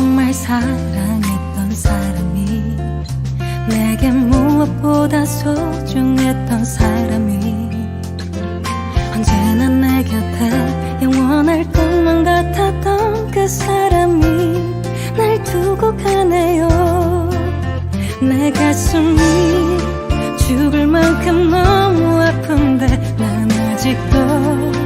정말 사랑했던 사람이 내게 무엇보다 소중했던 사람이 언제나 내 곁에 영원할 것만 같았던 그 사람이 날 두고 가네요. 내 가슴이 죽을 만큼 너무 아픈데 난 아직도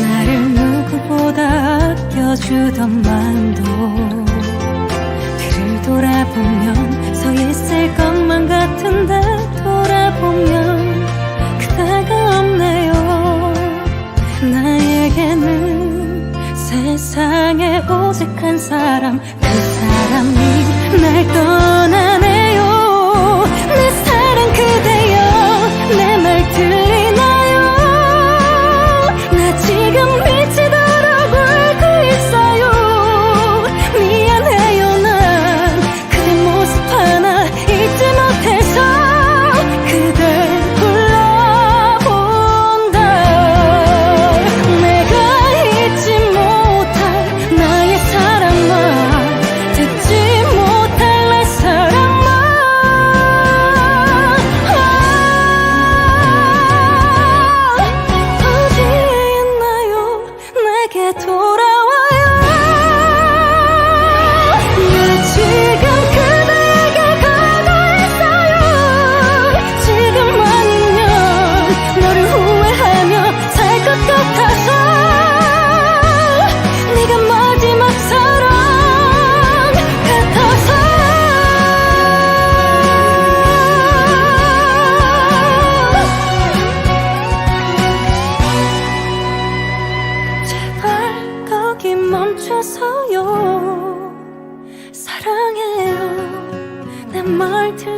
나를 누구보다 아껴주던 마음도 그를 돌아보면 서 있을 것만 같은데 돌아보면 그대가 없네요. 나에게는 세상에 오직 한 사람 그 사람이 날것 martyr.